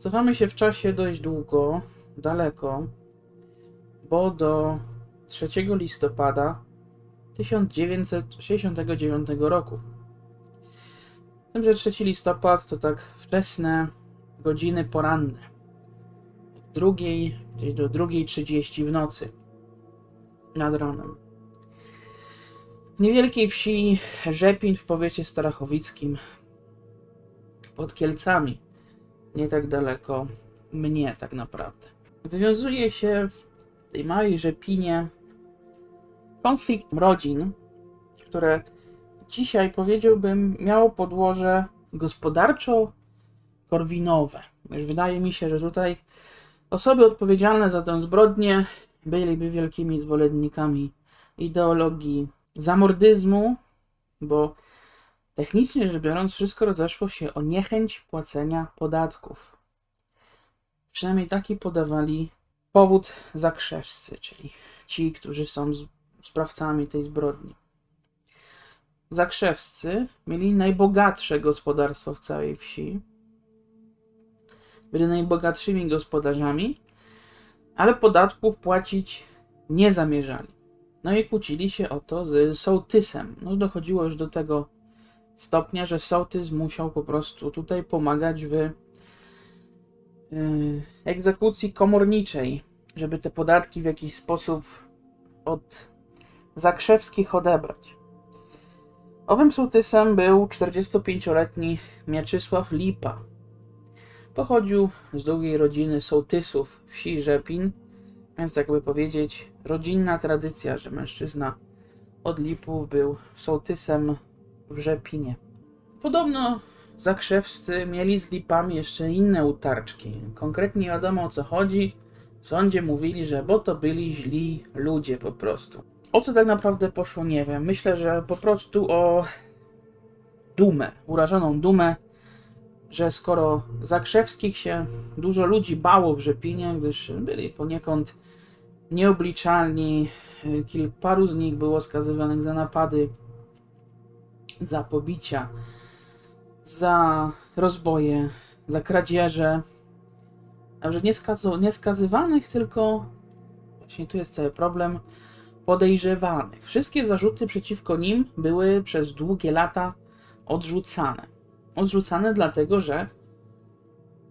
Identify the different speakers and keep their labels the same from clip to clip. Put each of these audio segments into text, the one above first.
Speaker 1: Cofamy się w czasie dość długo, daleko, bo do 3 listopada 1969 roku. Tym, że 3 listopad to tak wczesne godziny poranne. Drugiej, gdzieś do 2.30 w nocy. Nad ranem. W niewielkiej wsi Rzepin w powiecie starachowickim. Pod Kielcami. Nie tak daleko mnie tak naprawdę. Wywiązuje się w tej małej Rzepinie konflikt rodzin, które dzisiaj powiedziałbym miało podłoże gospodarczo-korwinowe. Wydaje mi się, że tutaj osoby odpowiedzialne za tę zbrodnię byliby wielkimi zwolennikami ideologii zamordyzmu, bo technicznie rzecz biorąc wszystko rozeszło się o niechęć płacenia podatków. Przynajmniej taki podawali powód zakrzewscy, czyli ci, którzy są sprawcami tej zbrodni. Zakrzewscy mieli najbogatsze gospodarstwo w całej wsi. Byli najbogatszymi gospodarzami, ale podatków płacić nie zamierzali. No i kłócili się o to z sołtysem. No dochodziło już do tego stopnia, że sołtys musiał po prostu tutaj pomagać w yy, egzekucji komorniczej, żeby te podatki w jakiś sposób od zakrzewskich odebrać. Owym sołtysem był 45-letni Mieczysław Lipa. Pochodził z długiej rodziny sołtysów wsi Rzepin, więc tak by powiedzieć, rodzinna tradycja, że mężczyzna od Lipów był sołtysem w Rzepinie. Podobno zakrzewscy mieli z Lipami jeszcze inne utarczki. Konkretnie nie wiadomo o co chodzi. W sądzie mówili, że bo to byli źli ludzie po prostu. O co tak naprawdę poszło, nie wiem. Myślę, że po prostu o dumę, urażoną dumę, że skoro Zakrzewskich się dużo ludzi bało w Rzepinie, gdyż byli poniekąd nieobliczalni, y, kil, paru z nich było skazywanych za napady, za pobicia, za rozboje, za kradzieże, a że nie, skazu, nie skazywanych, tylko właśnie tu jest cały problem, podejrzewanych. Wszystkie zarzuty przeciwko nim były przez długie lata odrzucane. Odrzucane dlatego, że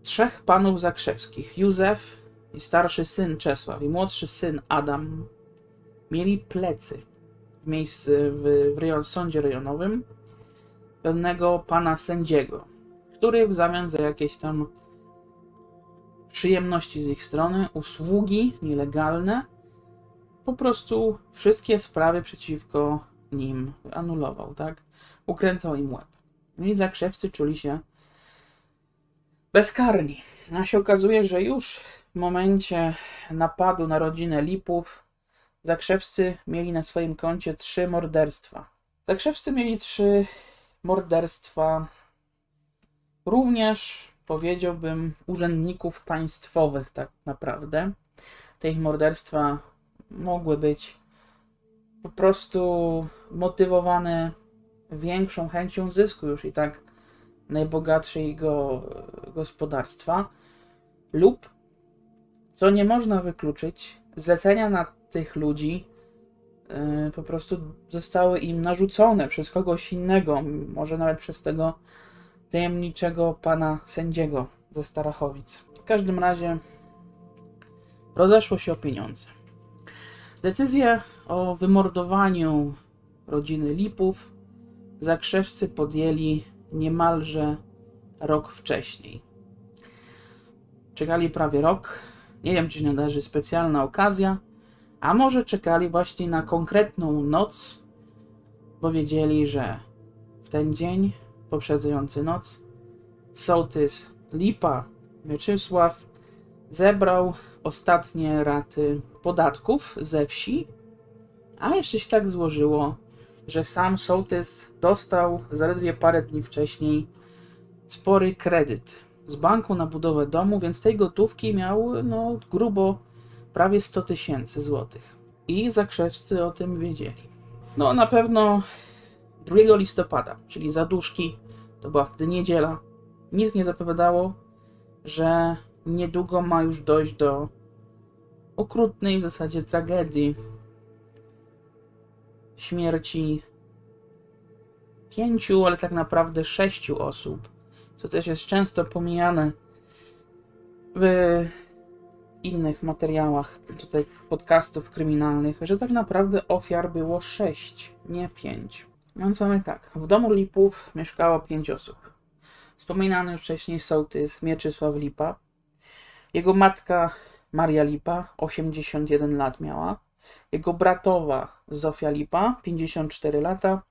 Speaker 1: trzech panów zakrzewskich, Józef i starszy syn Czesław i młodszy syn Adam, mieli plecy w miejscu w, w rejon, sądzie rejonowym pewnego pana sędziego, który w zamian za jakieś tam przyjemności z ich strony, usługi nielegalne, po prostu wszystkie sprawy przeciwko nim anulował, tak? Ukręcał im łeb. No i zakrzewcy czuli się bezkarni. A się okazuje, że już w momencie napadu na rodzinę Lipów zakrzewscy mieli na swoim koncie trzy morderstwa. Zakrzewscy mieli trzy morderstwa również, powiedziałbym, urzędników państwowych tak naprawdę. Te ich morderstwa mogły być po prostu motywowane większą chęcią zysku już i tak najbogatszego gospodarstwa lub, co nie można wykluczyć, zlecenia na tych ludzi po prostu zostały im narzucone przez kogoś innego, może nawet przez tego tajemniczego pana sędziego ze Starachowic. W każdym razie rozeszło się o pieniądze. Decyzję o wymordowaniu rodziny Lipów zakrzewscy podjęli niemalże rok wcześniej. Czekali prawie rok. Nie wiem, czy się należy specjalna okazja, a może czekali właśnie na konkretną noc, bo wiedzieli, że w ten dzień, poprzedzający noc, sołtys Lipa Mieczysław zebrał ostatnie raty podatków ze wsi, a jeszcze się tak złożyło, że sam sołtys dostał zaledwie parę dni wcześniej spory kredyt z banku na budowę domu, więc tej gotówki miał no, grubo prawie 100 tysięcy złotych. I zakrzewscy o tym wiedzieli. No na pewno 2 listopada, czyli zaduszki, to była wtedy niedziela, nic nie zapowiadało że niedługo ma już dojść do okrutnej w zasadzie tragedii śmierci pięciu, ale tak naprawdę sześciu osób, co też jest często pomijane w innych materiałach tutaj podcastów kryminalnych, że tak naprawdę ofiar było sześć, nie pięć. Więc mamy tak, w domu Lipów mieszkało pięć osób. Wspominany już wcześniej sołtys Mieczysław Lipa, jego matka Maria Lipa, 81 lat miała, jego bratowa Zofia Lipa, 54 lata,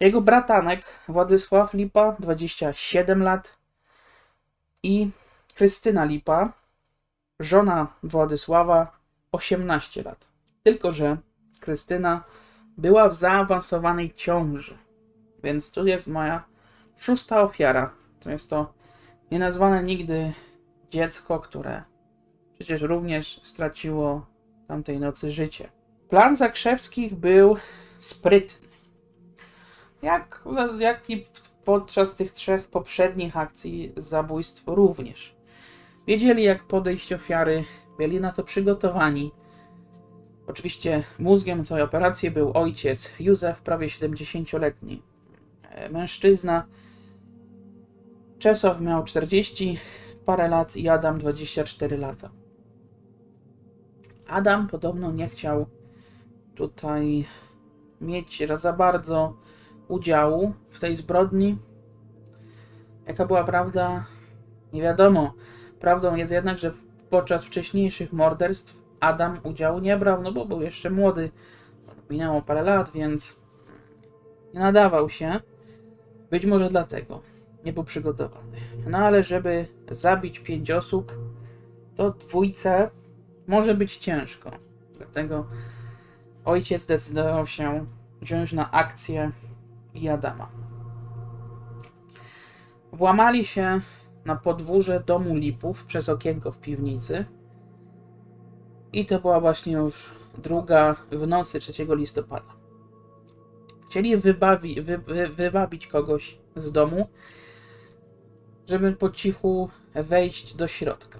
Speaker 1: jego bratanek Władysław Lipa, 27 lat i Krystyna Lipa, żona Władysława, 18 lat. Tylko, że Krystyna była w zaawansowanej ciąży, więc tu jest moja szósta ofiara. To jest to nienazwane nigdy dziecko, które przecież również straciło tamtej nocy życie. Plan Zakrzewskich był sprytny. Jak, jak i podczas tych trzech poprzednich akcji zabójstw również. Wiedzieli, jak podejść ofiary, byli na to przygotowani. Oczywiście mózgiem całej operacji był ojciec Józef, prawie 70-letni e, mężczyzna. Czesław miał 40 parę lat i Adam 24 lata. Adam podobno nie chciał tutaj mieć za bardzo udziału w tej zbrodni. Jaka była prawda? Nie wiadomo. Prawdą jest jednak, że podczas wcześniejszych morderstw Adam udziału nie brał, no bo był jeszcze młody. Minęło parę lat, więc nie nadawał się. Być może dlatego nie był przygotowany. No ale żeby zabić pięć osób, to dwójce może być ciężko. Dlatego ojciec zdecydował się wziąć na akcję i Adama. Włamali się na podwórze domu Lipów przez okienko w piwnicy. I to była właśnie już druga w nocy 3 listopada. Chcieli wybawi, wy, wy, wywabić kogoś z domu, żeby po cichu wejść do środka.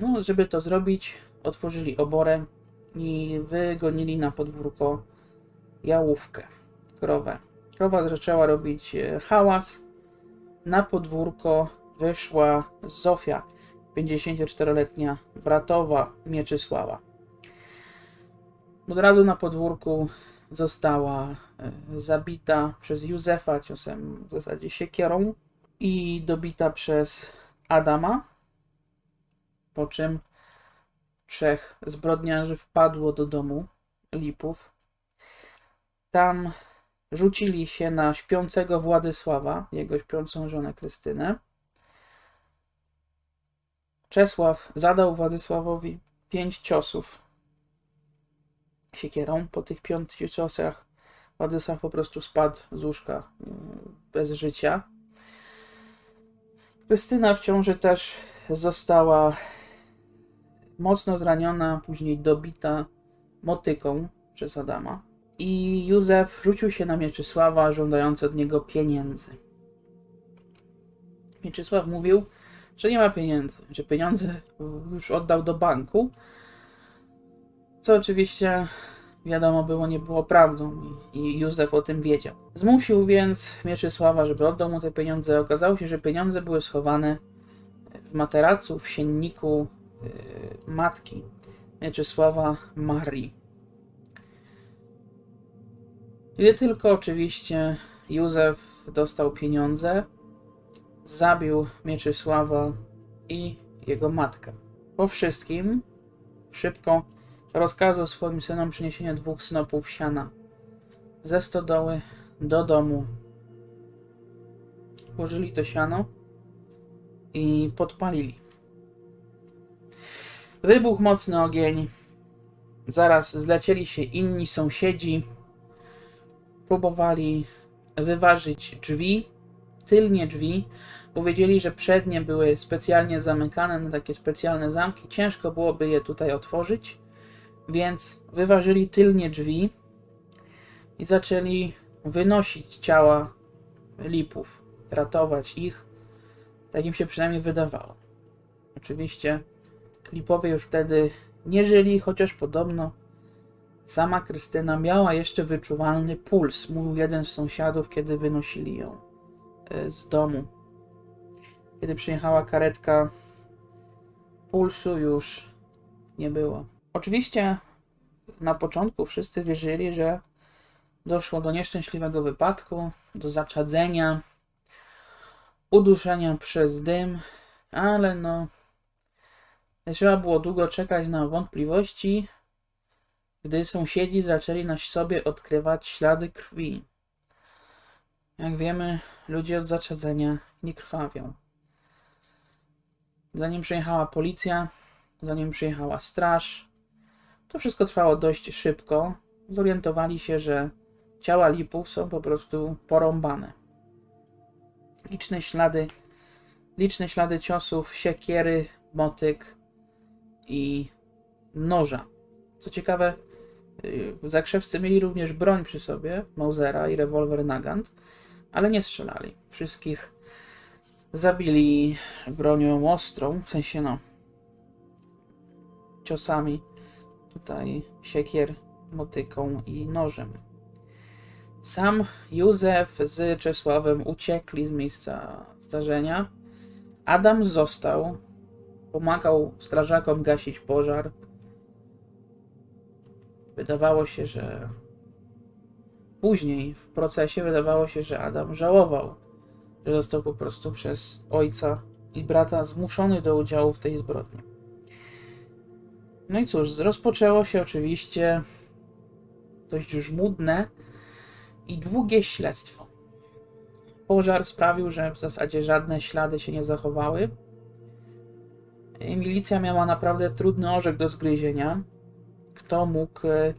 Speaker 1: No, żeby to zrobić, otworzyli oborę i wygonili na podwórko jałówkę, krowę. Krowa zaczęła robić e, hałas. Na podwórko wyszła Zofia, 54-letnia bratowa Mieczysława. Od razu na podwórku została e, zabita przez Józefa ciosem w zasadzie siekierą i dobita przez Adama, po czym trzech zbrodniarzy wpadło do domu Lipów. Tam rzucili się na śpiącego Władysława, jego śpiącą żonę Krystynę. Czesław zadał Władysławowi pięć ciosów siekierą. Po tych pięciu ciosach Władysław po prostu spadł z łóżka mm, bez życia. Krystyna w ciąży też została mocno zraniona, później dobita motyką przez Adama. I Józef rzucił się na Mieczysława, żądając od niego pieniędzy. Mieczysław mówił, że nie ma pieniędzy, że pieniądze już oddał do banku, co oczywiście wiadomo było, nie było prawdą i Józef o tym wiedział. Zmusił więc Mieczysława, żeby oddał mu te pieniądze. Okazało się, że pieniądze były schowane w materacu, w sienniku yy, matki Mieczysława Marii. Gdy tylko oczywiście Józef dostał pieniądze, zabił Mieczysława i jego matkę. Po wszystkim szybko rozkazał swoim synom przyniesienie dwóch snopów siana ze stodoły do domu. Włożyli to siano i podpalili. Wybuchł mocny ogień. Zaraz zlecieli się inni sąsiedzi. Próbowali wyważyć drzwi, tylnie drzwi. Powiedzieli, że przednie były specjalnie zamykane na takie specjalne zamki. Ciężko byłoby je tutaj otworzyć, więc wyważyli tylnie drzwi i zaczęli wynosić ciała lipów, ratować ich. Tak im się przynajmniej wydawało. Oczywiście Lipowie już wtedy nie żyli, chociaż podobno sama Krystyna miała jeszcze wyczuwalny puls, mówił jeden z sąsiadów, kiedy wynosili ją z domu. Kiedy przyjechała karetka, pulsu już nie było. Oczywiście na początku wszyscy wierzyli, że doszło do nieszczęśliwego wypadku, do zaczadzenia, uduszenia przez dym, ale no, trzeba było długo czekać na wątpliwości, gdy sąsiedzi zaczęli na sobie odkrywać ślady krwi. Jak wiemy, ludzie od zaczadzenia nie krwawią. Zanim przyjechała policja, zanim przyjechała straż, to wszystko trwało dość szybko. Zorientowali się, że ciała lipów są po prostu porąbane. Liczne ślady, liczne ślady ciosów, siekiery, motyk i noża. Co ciekawe, yy, zakrzewscy mieli również broń przy sobie, Mausera i rewolwer Nagant, ale nie strzelali. Wszystkich zabili bronią ostrą, w sensie no, ciosami, tutaj siekier, motyką i nożem. Sam Józef z Czesławem uciekli z miejsca zdarzenia. Adam został, pomagał strażakom gasić pożar. Wydawało się, że później w procesie wydawało się, że Adam żałował, że został po prostu przez ojca i brata zmuszony do udziału w tej zbrodni. No i cóż, rozpoczęło się oczywiście dość żmudne i długie śledztwo. Pożar sprawił, że w zasadzie żadne ślady się nie zachowały. I Milicja miała naprawdę trudny orzech do zgryzienia. Kto mógł e,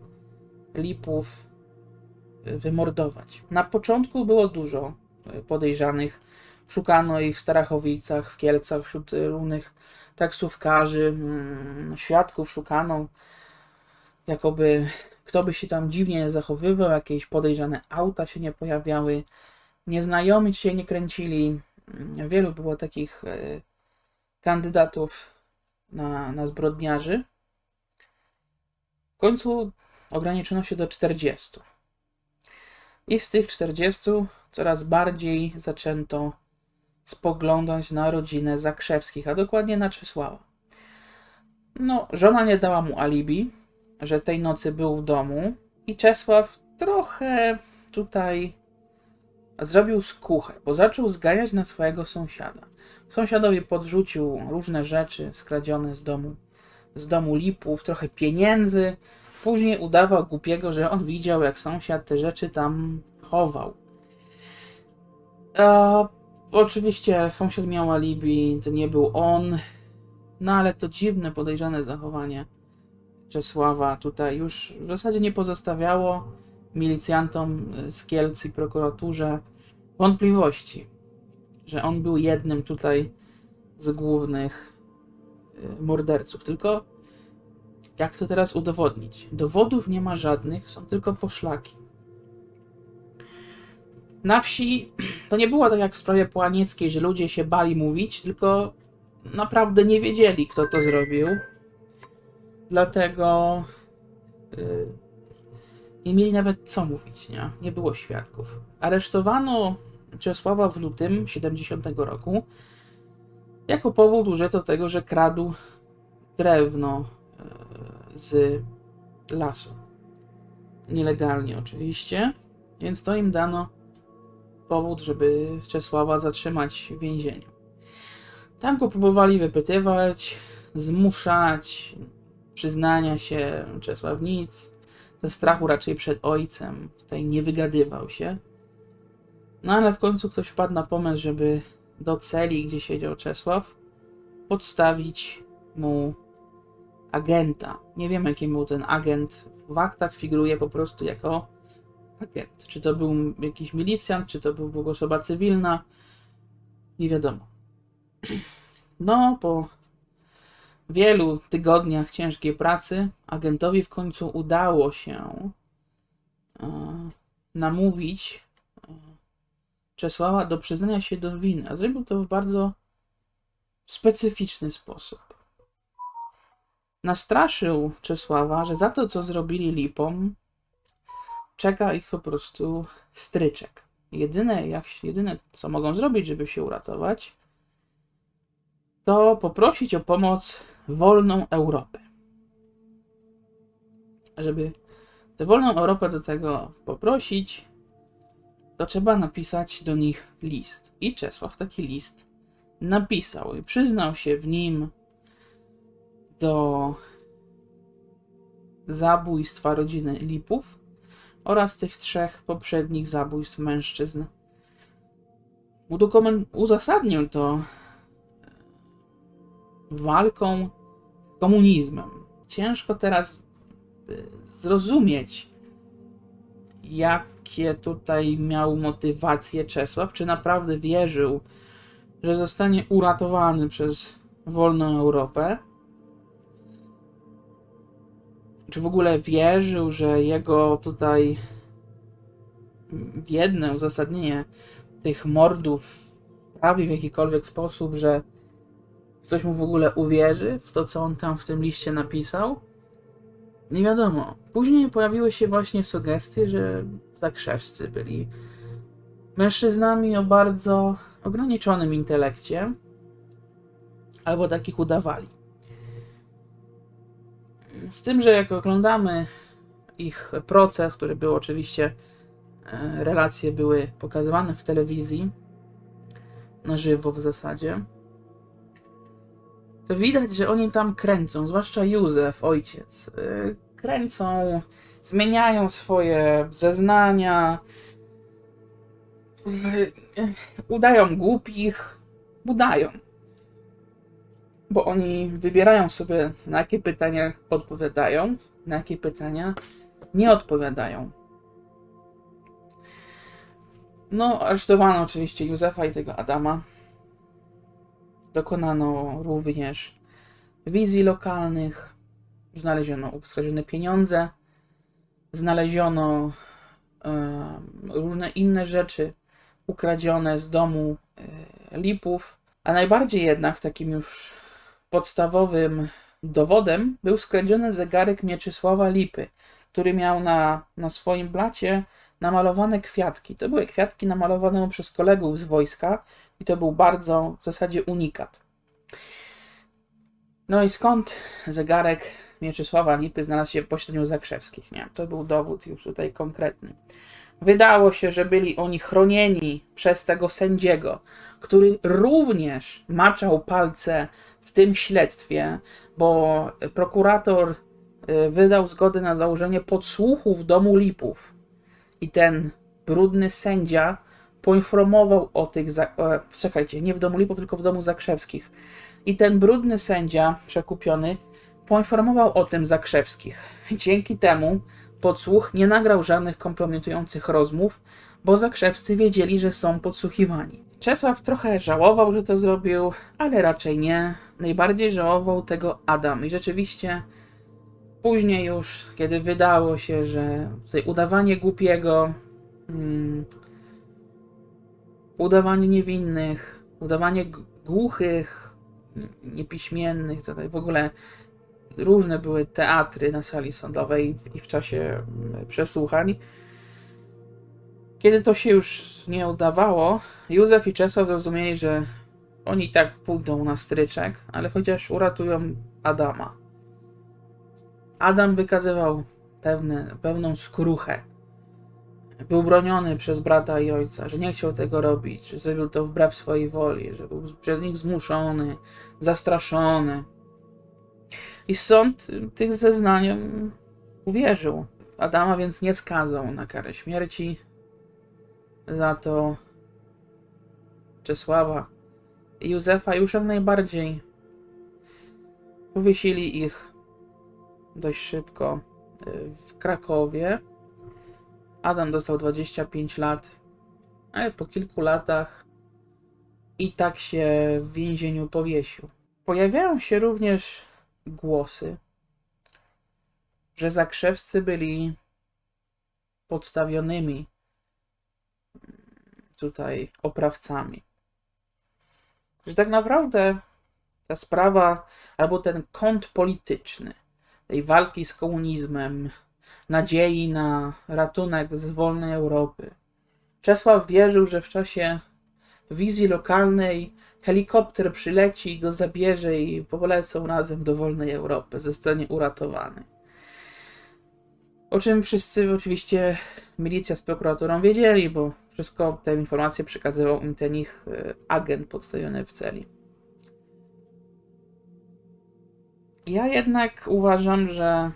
Speaker 1: Lipów wymordować? Na początku było dużo e, podejrzanych. Szukano ich w Starachowicach, w Kielcach, wśród różnych taksówkarzy, mm, świadków szukano, jakoby kto by się tam dziwnie zachowywał, jakieś podejrzane auta się nie pojawiały, nieznajomi się nie kręcili. Mm, Wielu było takich kandydatów na, na zbrodniarzy. W końcu ograniczono się do 40. I z tych 40 coraz bardziej zaczęto spoglądać na rodzinę Zakrzewskich, a dokładnie na Czesława. No, żona nie dała mu alibi, że tej nocy był w domu i Czesław trochę tutaj zrobił skuchę, bo zaczął zganiać na swojego sąsiada. Sąsiadowi podrzucił różne rzeczy skradzione z domu, z domu lipów, trochę pieniędzy. Później udawał głupiego, że on widział, jak sąsiad te rzeczy tam chował. A, oczywiście sąsiad miał alibi, to nie był on. No ale to dziwne, podejrzane zachowanie Czesława tutaj już w zasadzie nie pozostawiało milicjantom z Kielc i prokuraturze wątpliwości, że on był jednym tutaj z głównych y, morderców. Tylko jak to teraz udowodnić? Dowodów nie ma żadnych, są tylko poszlaki. Na wsi to nie było tak jak w sprawie Połanieckiej, że ludzie się bali mówić, tylko naprawdę nie wiedzieli, kto to zrobił. Dlatego yy, nie mieli nawet co mówić, nie? Nie było świadków. Aresztowano Czesława w lutym 70 roku jako powód użyto tego, że kradł drewno yy, z lasu. Nielegalnie oczywiście, więc to im dano powód, żeby Czesława zatrzymać w więzieniu. Tam go próbowali wypytywać, zmuszać, przyznania się, Czesław nic. Ze strachu raczej przed ojcem, tutaj nie wygadywał się. No ale w końcu ktoś wpadł na pomysł, żeby do celi, gdzie siedział Czesław, podstawić mu agenta. Nie wiem, jaki był ten agent. W aktach figuruje po prostu jako agent. Czy to był jakiś milicjant, czy to był osoba cywilna, nie wiadomo. No, po wielu tygodniach ciężkiej pracy agentowi w końcu udało się e, namówić e, Czesława do przyznania się do winy, a zrobił to w bardzo specyficzny sposób. Nastraszył Czesława, że za to, co zrobili Lipom, czeka ich po prostu stryczek. Jedyne, jak, jedyne co mogą zrobić, żeby się uratować, to poprosić o pomoc wolną Europę. Żeby tę wolną Europę do tego poprosić, to trzeba napisać do nich list. I Czesław taki list napisał i przyznał się w nim do zabójstwa rodziny Lipów oraz tych trzech poprzednich zabójstw mężczyzn. Udokument- uzasadnił to walką z komunizmem. Ciężko teraz y, zrozumieć, jakie tutaj miał motywacje Czesław, czy naprawdę wierzył, że zostanie uratowany przez wolną Europę, czy w ogóle wierzył, że jego tutaj biedne uzasadnienie tych mordów prawi w jakikolwiek sposób, że ktoś mu w ogóle uwierzy w to, co on tam w tym liście napisał? Nie wiadomo. Później pojawiły się właśnie sugestie, że zakrzewscy byli mężczyznami o bardzo ograniczonym intelekcie, albo takich udawali. Z tym, że jak oglądamy ich proces, który był oczywiście, e, relacje były pokazywane w telewizji, na żywo w zasadzie, to widać, że oni tam kręcą, zwłaszcza Józef, ojciec. y, Kręcą, zmieniają swoje zeznania, y, udają głupich, udają. Bo oni wybierają sobie, na jakie pytania odpowiadają, na jakie pytania nie odpowiadają. No, aresztowano oczywiście Józefa i tego Adama. Dokonano również wizji lokalnych, znaleziono uskradzione pieniądze, znaleziono em, różne inne rzeczy ukradzione z domu e, Lipów, a najbardziej jednak takim już podstawowym dowodem był skradziony zegarek Mieczysława Lipy, który miał na, na swoim blacie namalowane kwiatki. To były kwiatki namalowane przez kolegów z wojska i to był bardzo w zasadzie unikat. No i skąd zegarek Mieczysława Lipy znalazł się w posiadaniu Zakrzewskich? Nie, to był dowód już tutaj konkretny. Wydało się, że byli oni chronieni przez tego sędziego, który również maczał palce w tym śledztwie, bo prokurator y, wydał zgodę na założenie podsłuchu w domu Lipów. I ten brudny sędzia poinformował o tych. Za... E, czekajcie, nie w domu Lipów, tylko w domu Zakrzewskich. I ten brudny sędzia, przekupiony, poinformował o tym Zakrzewskich. Dzięki temu podsłuch nie nagrał żadnych kompromitujących rozmów, bo Zakrzewscy wiedzieli, że są podsłuchiwani. Czesław trochę żałował, że to zrobił, ale raczej nie. Najbardziej żałował tego Adam. I rzeczywiście później już, kiedy wydało się, że udawanie głupiego, mm, udawanie niewinnych, udawanie głuchych, n- niepiśmiennych, tutaj w ogóle różne były teatry na sali sądowej i w czasie mm, przesłuchań. Kiedy to się już nie udawało, Józef i Czesław zrozumieli, że oni tak pójdą na stryczek, ale chociaż uratują Adama. Adam wykazywał pewne, pewną skruchę. Był broniony przez brata i ojca, że nie chciał tego robić, że zrobił to wbrew swojej woli, że był przez nich zmuszony, zastraszony. I sąd tych zeznań uwierzył. Adama więc nie skazał na karę śmierci. Za to Czesława i Józefa już jak najbardziej powiesili ich dość szybko y, w Krakowie. Adam dostał 25 lat, ale po kilku latach i tak się w więzieniu powiesił. Pojawiają się również głosy, że zakrzewscy byli podstawionymi tutaj oprawcami. Że tak naprawdę ta sprawa, albo ten kąt polityczny tej walki z komunizmem, nadziei na ratunek z wolnej Europy. Czesław wierzył, że w czasie wizji lokalnej helikopter przyleci, go zabierze i polecą razem do wolnej Europy, zostanie uratowany. O czym wszyscy oczywiście milicja z prokuraturą wiedzieli, bo wszystko te informacje przekazywał im ten ich e, agent podstawiony w celi. Ja jednak uważam, że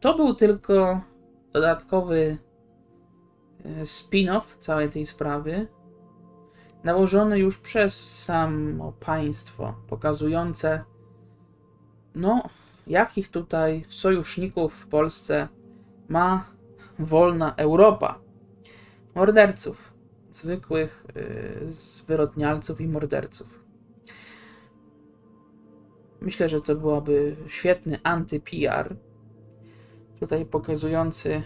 Speaker 1: to był tylko dodatkowy e, spin-off całej tej sprawy, nałożony już przez samo państwo, pokazujące, no, jakich tutaj sojuszników w Polsce ma wolna Europa. Morderców, zwykłych yy, i morderców. Myślę, że to byłaby świetny anty-PR, tutaj pokazujący,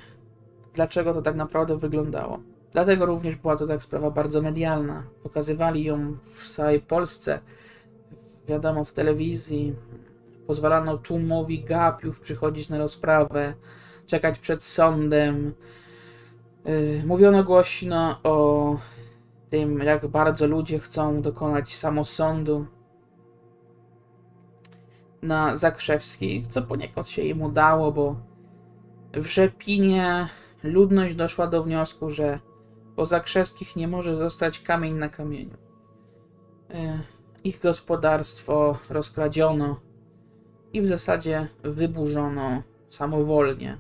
Speaker 1: dlaczego to tak naprawdę wyglądało. Dlatego również była to tak sprawa bardzo medialna. Pokazywali ją w całej Polsce, wiadomo, w telewizji. Pozwalano tłumowi gapiów przychodzić na rozprawę, czekać przed sądem. Yy, Mówiono głośno o tym, jak bardzo ludzie chcą dokonać samosądu na Zakrzewskich, co poniekąd się im udało, bo w Rzepinie ludność doszła do wniosku, że po Zakrzewskich nie może zostać kamień na kamieniu. E, Ich gospodarstwo rozkradziono i w zasadzie wyburzono samowolnie.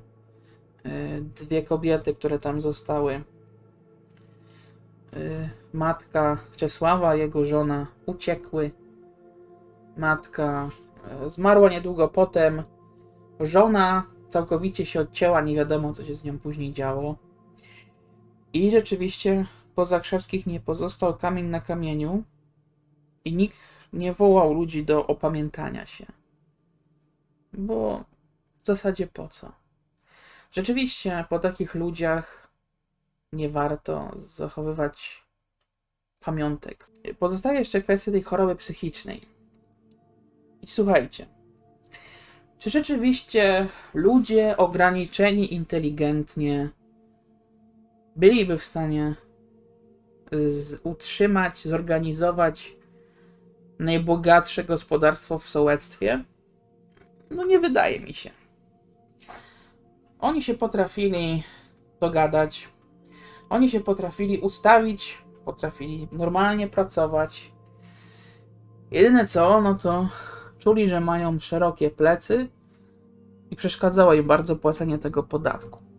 Speaker 1: E, Dwie kobiety, które tam zostały, e, matka Czesława, jego żona uciekły. Matka zmarła niedługo potem. Żona całkowicie się odcięła, nie wiadomo co się z nią później działo. I rzeczywiście po Zakrzewskich nie pozostał kamień na kamieniu i nikt nie wołał ludzi do opamiętania się. Bo w zasadzie po co? Rzeczywiście po takich ludziach nie warto zachowywać pamiątek. Pozostaje jeszcze kwestia tej choroby psychicznej. I słuchajcie, czy rzeczywiście ludzie ograniczeni inteligentnie byliby w stanie utrzymać, zorganizować najbogatsze gospodarstwo w sołectwie? No nie wydaje mi się. Oni się potrafili dogadać, oni się potrafili ustawić, potrafili normalnie pracować. Jedyne co, no to czuli, że mają szerokie plecy i przeszkadzało im bardzo płacenie tego podatku.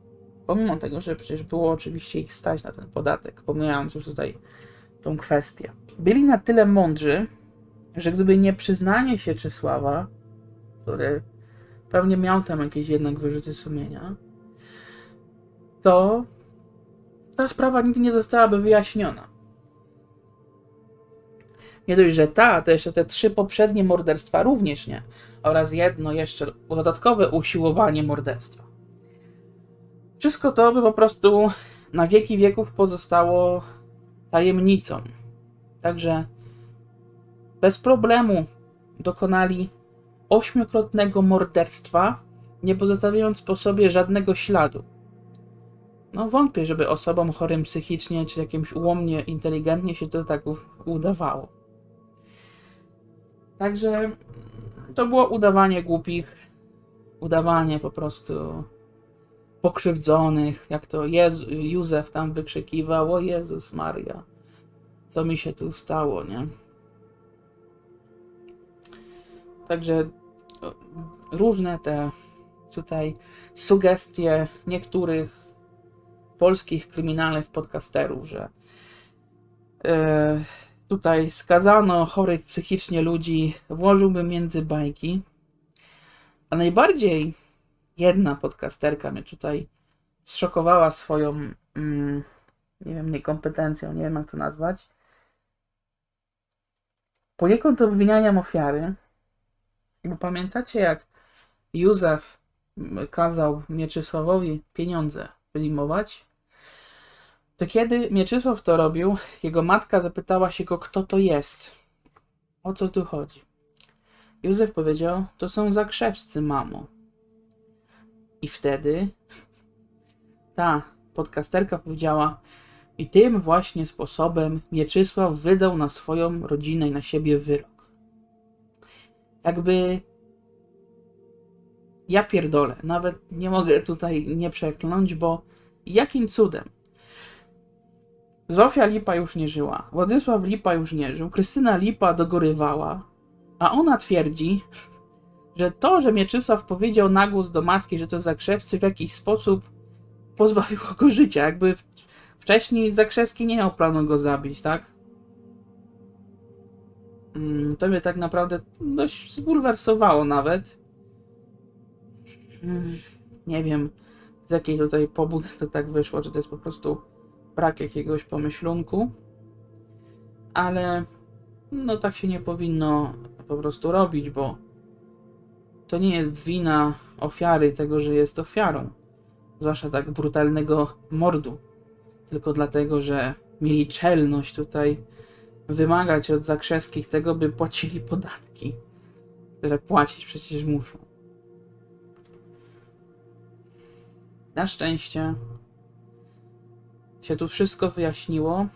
Speaker 1: Pomimo tego, że przecież było oczywiście ich stać na ten podatek, pomijając już tutaj tą kwestię. Byli na tyle mądrzy, że gdyby nie przyznanie się Czesława, który pewnie miał tam jakieś jednak wyrzuty sumienia, to ta sprawa nigdy nie zostałaby wyjaśniona. Nie dość, że ta, to jeszcze te trzy poprzednie morderstwa również nie. Oraz jedno jeszcze dodatkowe usiłowanie morderstwa. Wszystko to by po prostu na wieki wieków pozostało tajemnicą. Także bez problemu dokonali ośmiokrotnego morderstwa, nie pozostawiając po sobie żadnego śladu. No wątpię, żeby osobom chorym psychicznie czy jakimś ułomnie inteligentnie się to tak udawało. Także to było udawanie głupich, udawanie po prostu pokrzywdzonych, jak to Jezu, Józef tam wykrzykiwał, o Jezus Maria, co mi się tu stało, nie? Także różne te tutaj sugestie niektórych polskich kryminalnych podcasterów, że e, tutaj skazano chorych psychicznie ludzi, włożyłbym między bajki. A najbardziej jedna podcasterka mnie tutaj zszokowała swoją, mm, nie wiem, niekompetencją, nie wiem jak to nazwać. Poniekąd obwinianiem ofiary. Bo pamiętacie, jak Józef kazał Mieczysławowi pieniądze wyjmować? To kiedy Mieczysław to robił, jego matka zapytała się go, kto to jest. O co tu chodzi? Józef powiedział, to są zakrzewscy, mamo. I wtedy ta podcasterka powiedziała, i tym właśnie sposobem Mieczysław wydał na swoją rodzinę i na siebie wyrok. Jakby ja pierdolę, nawet nie mogę tutaj nie przekląć, bo jakim cudem? Zofia Lipa już nie żyła, Władysław Lipa już nie żył, Krystyna Lipa dogorywała, a ona twierdzi, że to, że Mieczysław powiedział na głos do matki, że to zakrzewcy w jakiś sposób pozbawiło go życia, jakby wcześniej Zakrzewski nie miał planu go zabić, tak? Mm, To mnie tak naprawdę dość zbulwersowało nawet. Mm, Nie wiem, z jakiej tutaj pobudek to tak wyszło, czy to jest po prostu brak jakiegoś pomyślunku. Ale no tak się nie powinno po prostu robić, bo to nie jest wina ofiary tego, że jest ofiarą. Zwłaszcza tak brutalnego mordu. Tylko dlatego, że mieli czelność tutaj wymagać od zakrzewskich tego, by płacili podatki, które płacić przecież muszą. Na szczęście się tu wszystko wyjaśniło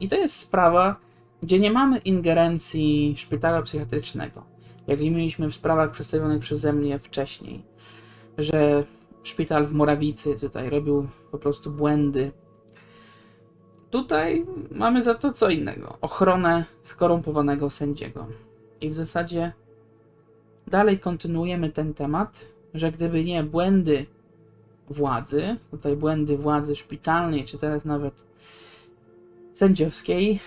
Speaker 1: i to jest sprawa, gdzie nie mamy ingerencji szpitala psychiatrycznego, jak mieliśmy w sprawach przedstawionych przeze mnie wcześniej, że szpital w Morawicy tutaj robił po prostu błędy. Tutaj mamy za to co innego. Ochronę skorumpowanego sędziego. I w zasadzie dalej kontynuujemy ten temat, że gdyby nie błędy władzy, tutaj błędy władzy szpitalnej, czy teraz nawet sędziowskiej,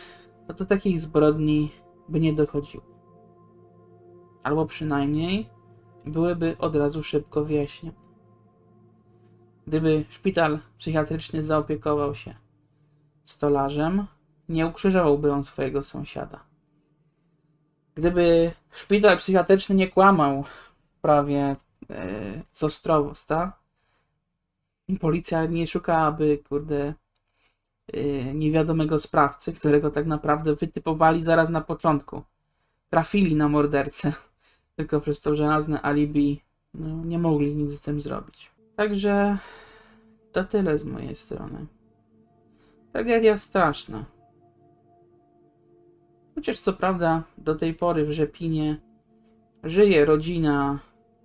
Speaker 1: to do takich zbrodni by nie dochodziło. Albo przynajmniej byłyby od razu szybko wyjaśnione. Gdyby szpital psychiatryczny zaopiekował się stolarzem, nie ukrzyżowałby on swojego sąsiada. Gdyby szpital psychiatryczny nie kłamał w sprawie e, z Ostrowosta, policja nie szukałaby, kurde, e, niewiadomego sprawcy, którego tak naprawdę wytypowali zaraz na początku. Trafili na mordercę, tylko przez to żelazne alibi no, nie mogli nic z tym zrobić. Także to tyle z mojej strony. Tragedia straszna. Chociaż co prawda do tej pory w Rzepinie żyje rodzina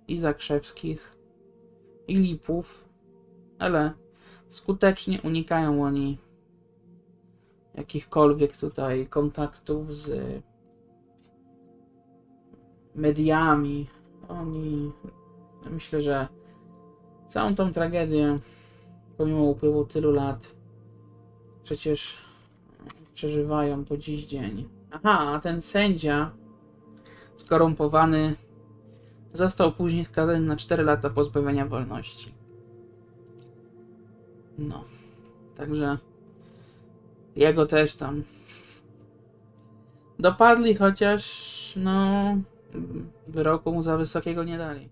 Speaker 1: i Zakrzewskich, i Lipów, ale skutecznie unikają oni jakichkolwiek tutaj kontaktów z mediami. Oni, myślę, że całą tą tragedię, pomimo upływu tylu lat, przecież przeżywają po dziś dzień. Aha, a ten sędzia skorumpowany został później skazany na 4 lata pozbawienia wolności. No, także jego też tam dopadli, chociaż no wyroku mu za wysokiego nie dali.